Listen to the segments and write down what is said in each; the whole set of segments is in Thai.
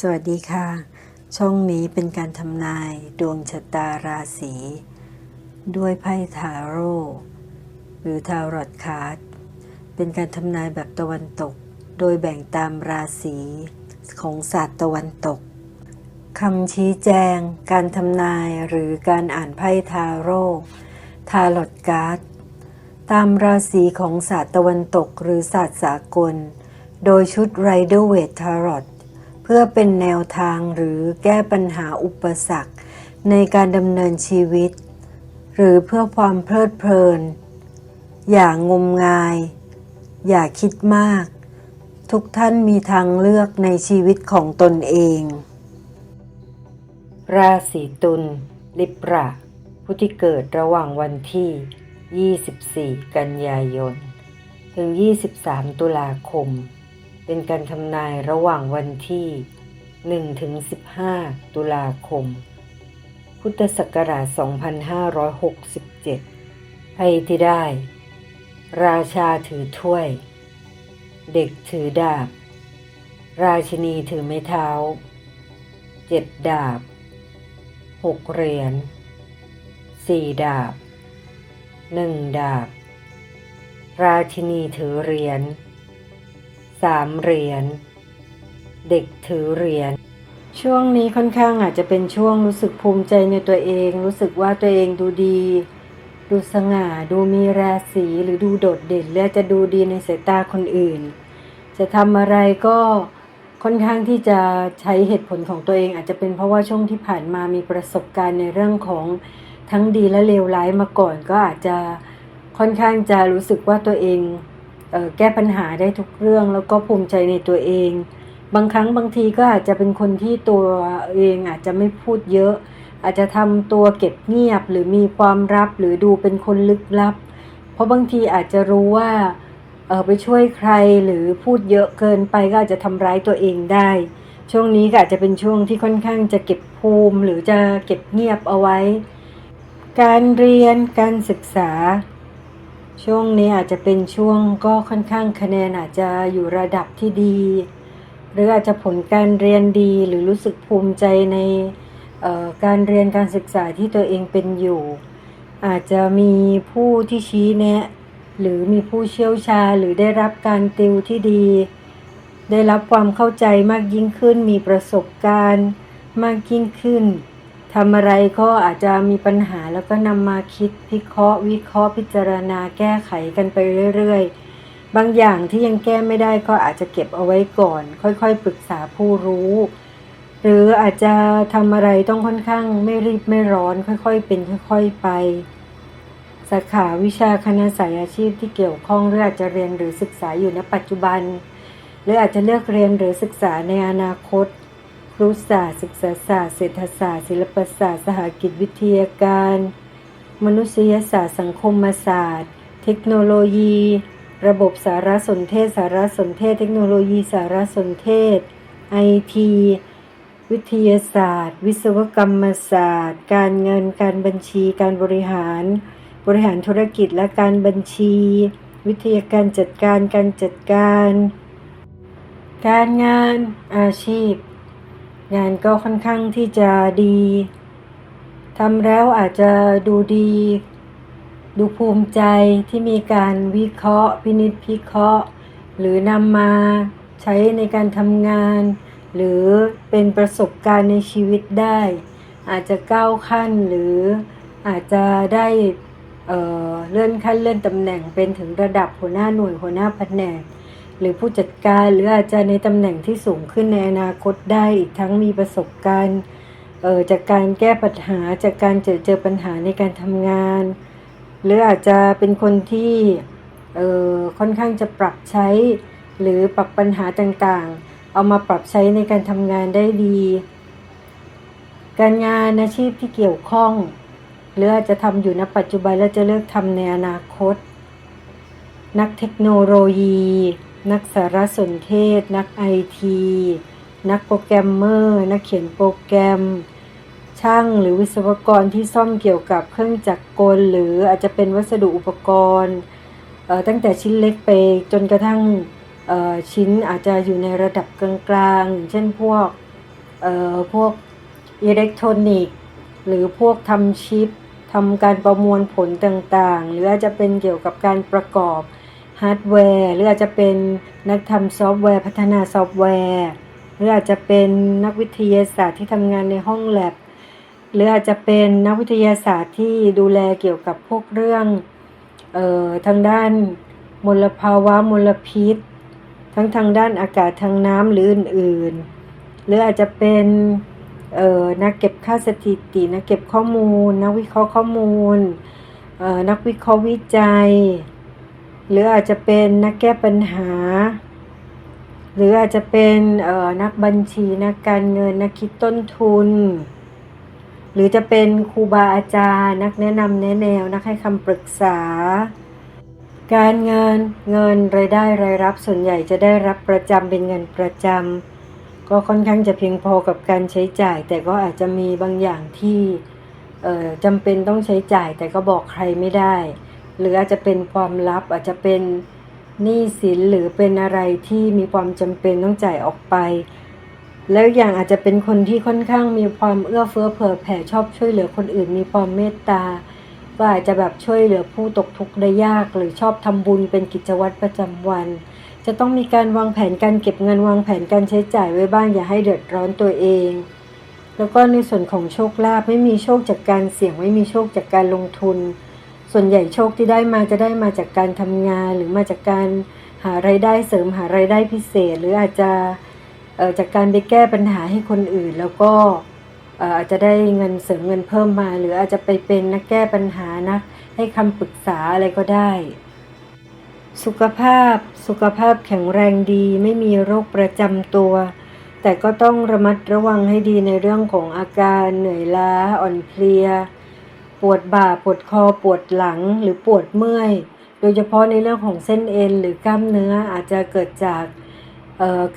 สวัสดีค่ะ ช่องนี้เป็นการทำนาย ดวงชะตาราศีด้วยไพ่ทาโร่หรือทารอตคาร์ดเป็นการทำนายแบบตะวันตก โดยแบ่งตามราศีของศาสตร์ตะวันตกคำชี้แจง การทำนายหรือการอ่านไพ่ทาโร่ทารอตการ์ดตามราศีของศาสตร์ตะวันตกหรือศาสตร์สากล โดยชุด Rider Waite Tarot เเพื่อเป็นแนวทางหรือแก้ปัญหาอุปสรรค ในการดำเนินชีวิต หรือเพื่อความเพลิดเพลิน อย่างงมงาย อย่าคิดมาก ทุกท่านมีทางเลือกในชีวิตของตนเอง ราศีตุลลิบระผู้ที่เกิดระหว่างวันที่ 24 กันยายน ถึง 23 ตุลาคม เป็นการทำนายระหว่างวันที่ 1 ถึง 15 ตุลาคม พุทธศักราช 2567ไพ่ที่ได้ ราชาถือถ้วย เด็กถือดาบ ราชินีถือไม้เท้า เจ็ดดาบ หกเหรียญสี่ดาบหนึ่งดาบ ราชินีถือเหรียญ สามเหรียญ เด็กถือเหรียญ ช่วงนี้ค่อนข้างอาจจะเป็นช่วงรู้สึกภูมิใจในตัวเอง รู้สึกว่าตัวเองดูดี ดูสง่า ดูมีราศีหรือดูโดดเด่น และจะดูดีในสายตาคนอื่น จะทำอะไรก็ค่อนข้างที่จะใช้เหตุผลของตัวเอง อาจจะเป็นเพราะว่าช่วงที่ผ่านมามีประสบการณ์ในเรื่องของทั้งดีและเลวร้ายมาก่อนก็อาจจะค่อนข้างจะรู้สึกว่าตัวเอง แก้ปัญหาได้ทุกเรื่องแล้วก็ภูมิใจในตัวเอง บางครั้งบางทีก็อาจจะเป็นคนที่ตัวเองอาจจะไม่พูดเยอะ อาจจะทำตัวเก็บเงียบหรือมีความลับหรือดูเป็นคนลึกลับ เพราะบางทีอาจจะรู้ว่าเออไปช่วยใครหรือพูดเยอะเกินไปก็อาจจะทำร้ายตัวเองได้ ช่วงนี้ก็อาจจะเป็นช่วงที่ค่อนข้างจะเก็บภูมิหรือจะเก็บเงียบเอาไว้ การเรียนการศึกษา ช่วงนี้อาจจะเป็นช่วงก็ค่อนข้างคะแนนอาจจะอยู่ระดับที่ดี หรืออาจจะผลการเรียนดีหรือรู้สึกภูมิใจในการเรียนการศึกษาที่ตัวเองเป็นอยู่ อาจจะมีผู้ที่ชี้แนะ หรือมีผู้เชี่ยวชาญหรือได้รับการติวที่ดี ได้รับความเข้าใจมากยิ่งขึ้น มีประสบการณ์มากยิ่งขึ้น ทำอะไรก็อาจจะมีปัญหาแล้วก็นำมาคิดพิเคราะห์ วิเคราะห์พิจารณาแก้ไขกันไปเรื่อยๆ บางอย่างที่ยังแก้ไม่ได้ก็อาจจะเก็บเอาไว้ก่อน ค่อยๆ ปรึกษาผู้รู้ หรืออาจจะทำอะไรต้องค่อนข้างไม่รีบไม่ร้อน ค่อยๆ เป็นค่อยๆไปสาขาวิชาคณะสายอาชีพที่เกี่ยวข้องหรืออาจจะเรียนหรือศึกษาอยู่ณปัจจุบัน หรืออาจจะเลือกเรียนหรือศึกษาในอนาคต รุศาสตร์ ศึกษาศาสตร์ เศรษฐศาสตร์ศิลปศาสตร์ สหกิจวิทยาการ มนุษยศาสตร์ สังคมศาสตร์ เทคโนโลยี ระบบสารสนเทศ สารสนเทศ เทคโนโลยีสารสนเทศไอทีวิทยาศาสตร์ วิศวกรรมศาสตร์ การเงิน การบัญชี การบริหาร บริหารธุรกิจและการบัญชี วิทยาการจัดการ การจัดการ การงาน อาชีพ งานก็ค่อนข้างที่จะดีทำแล้วอาจจะดูดี ดูภูมิใจที่มีการวิเคราะห์พินิจพิเคราะห์ หรือนำมาใช้ในการทำงาน หรือเป็นประสบการณ์ในชีวิตได้ อาจจะก้าวขั้นหรืออาจจะได้เเลื่อนขั้นเลื่อนตำแหน่งเป็นถึงระดับหัวหน้าหน่วยหัวหน้าแผนก หรือผู้จัดการหรืออาจจะในตำแหน่งที่สูงขึ้นในอนาคตได้อีกทั้งมีประสบการณ์เอ่อจากการแก้ปัญหาจากการเจอเจอปัญหาในการทำงาน หรืออาจจะเป็นคนที่เอ่อค่อนข้างจะปรับใช้ หรือปรับปัญหาต่างๆ เอามาปรับใช้ในการทำงานได้ดี การงานอาชีพที่เกี่ยวข้อง หรืออาจจะทำอยู่ณปัจจุบันแล้วจะเลิกทำในอนาคต นักเทคโนโลยี นักสารสนเทศ นักไอทีนักโปรแกรมเมอร์ นักเขียนโปรแกรม ช่างหรือวิศวกรที่ซ่อมเกี่ยวกับเครื่องจักรกล หรืออาจจะเป็นวัสดุอุปกรณ์ตั้งแต่ชิ้นเล็กไปจนกระทั่งชิ้นอาจจะอยู่ในระดับกลางๆ เช่นพวกพวกอิเล็กทรอนิกส์ หรือพวกทำชิปทำการประมวลผลต่างๆ หรืออาจจะเป็นเกี่ยวกับการประกอบ ฮาร์ดแวร์ หรืออาจจะเป็นนักทำซอฟต์แวร์พัฒนาซอฟต์แวร์ หรืออาจจะเป็นนักวิทยาศาสตร์ที่ทำงานในห้องแลบหรืออาจจะเป็นนักวิทยาศาสตร์ที่ดูแลเกี่ยวกับพวกเรื่องเอ่อทางด้านมลภาวะมลพิษ ทั้งทางด้านอากาศทางน้ำหรืออื่นๆ หรืออาจจะเป็นเอ่อนักเก็บค่าสถิตินักเก็บข้อมูล นักวิเคราะห์ข้อมูลเอ่อนักวิเคราะห์วิจัย หรืออาจจะเป็นนักแก้ปัญหา หรืออาจจะเป็นออนักบัญชีนักการเงินนักคิดต้นทุน หรือจะเป็นครูบาอาจารย์ นักแนะนำแนะแนวนักให้คำปรึกษา การเงินเงินรายได้รายรับส่วนใหญ่จะได้รับประจำเป็นเงินประจำก็ค่อนข้างจะเพียงพอกับการใช้จ่าย แต่ก็อาจจะมีบางอย่างที่จำเป็นต้องใช้จ่ายแต่ก็บอกใครไม่ได้ หรืออาจจะเป็นความลับอาจจะเป็นหนี้สินหรือเป็นอะไรที่มีความจำเป็นต้องจ่ายออกไป แล้วอย่างอาจจะเป็นคนที่ค่อนข้างมีความเอื้อเฟื้อเผื่อแผ่ชอบช่วยเหลือคนอื่น มีความเมตตาก็อาจจะแบบช่วยเหลือผู้ตกทุกข์ได้ยาก หรือชอบทำบุญเป็นกิจวัตรประจำวัน จะต้องมีการวางแผนการเก็บเงินวางแผนการใช้จ่ายไว้บ้างอย่าให้เดือดร้อนตัวเอง แล้วก็ในส่วนของโชคลาภไม่มีโชคจากการเสี่ยงไม่มีโชคจากการลงทุน ส่วนใหญ่โชคที่ได้มาจะได้มาจากการทำงาน หรือมาจากการหารายได้เสริมหารายได้พิเศษ หรืออาจจะจากการไปแก้ปัญหาให้คนอื่น แล้วก็เอ่ออาจจะได้เงินเสริมเงินเพิ่มมา หรืออาจจะไปเป็นนักแก้ปัญหานักให้คำปรึกษาอะไรก็ได้ สุขภาพสุขภาพแข็งแรงดี ไม่มีโรคประจำตัว แต่ก็ต้องระมัดระวังให้ดีในเรื่องของอาการเหนื่อยล้าอ่อนเพลีย ปวดบ่าปวดคอปวดหลังหรือปวดเมื่อย โดยเฉพาะในเรื่องของเส้นเอ็นหรือกล้ามเนื้ออาจจะเกิดจาก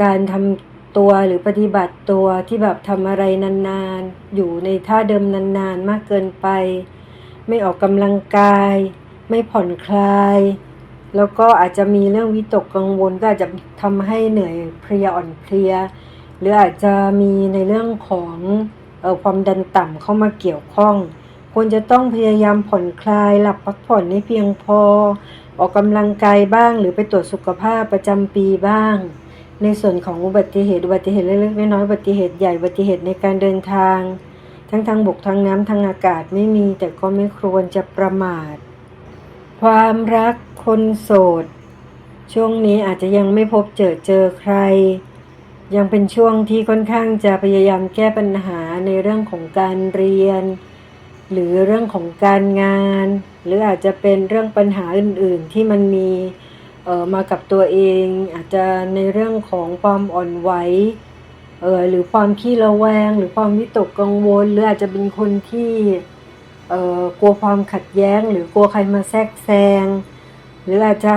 การทำตัวหรือปฏิบัติตัวที่แบบทำอะไรนานๆ อยู่ในท่าเดิมนานๆ มากเกินไป ไม่ออกกำลังกาย ไม่ผ่อนคลาย แล้วก็อาจจะมีเรื่องวิตกกังวลก็อาจจะทำให้เหนื่อยเพลียอ่อนเพลีย หรืออาจจะมีในเรื่องของความดันต่ำเข้ามาเกี่ยวข้อง ควรจะต้องพยายามผ่อนคลาย หลับพักผ่อนให้เพียงพอ ออกกำลังกายบ้าง หรือไปตรวจสุขภาพประจำปีบ้าง ในส่วนของอุบัติเหตุอุบัติเหตุเล็กๆน้อยๆอุบัติเหตุใหญ่อุบัติเหตุในการเดินทาง ทั้งทางบกทางน้ำทางอากาศไม่มี แต่ก็ไม่ควรจะประมาท ความรักคนโสด ช่วงนี้อาจจะยังไม่พบเจอเจอใครยังเป็นช่วงที่ค่อนข้างจะพยายามแก้ปัญหาในเรื่องของการเรียน หรือเรื่องของการงาน หรืออาจจะเป็นเรื่องปัญหาอื่น ๆ ที่มันมีเออมากับตัวเอง อาจจะในเรื่องของความอ่อนไหวเออหรือความขี้ระแวง หรือความวิตกกังวล หรืออาจจะเป็นคนที่เอ่อกลัวความขัดแย้ง หรือกลัวใครมาแทรกแซง หรืออาจจะ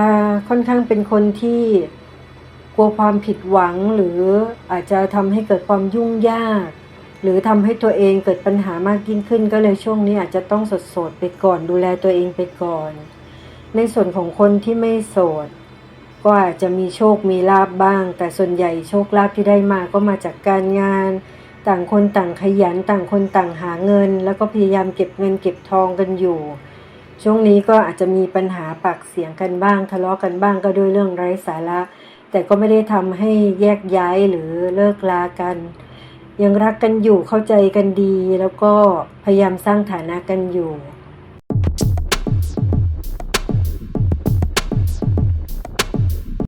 ค่อนข้างเป็นคนที่กลัวความผิดหวัง หรืออาจจะทำให้เกิดความยุ่งยาก หรือทำให้ตัวเองเกิดปัญหามากยิ่งขึ้น ก็เลยช่วงนี้อาจจะต้องโสดๆไปก่อนดูแลตัวเองไปก่อน ในส่วนของคนที่ไม่โสด ก็อาจจะมีโชคมีลาบบ้าง แต่ส่วนใหญ่โชคลาภที่ได้มาก็มาจากการงาน ต่างคนต่างขยันต่างคนต่างหาเงิน แล้วก็พยายามเก็บเงินเก็บทองกันอยู่ ช่วงนี้ก็อาจจะมีปัญหาปากเสียงกันบ้าง ทะเลาะกันบ้างก็ด้วยเรื่องไร้สาระ แต่ก็ไม่ได้ทำให้แยกย้ายหรือเลิกลากัน ยังรักกันอยู่เข้าใจกันดี แล้วก็พยายามสร้างฐานะกันอยู่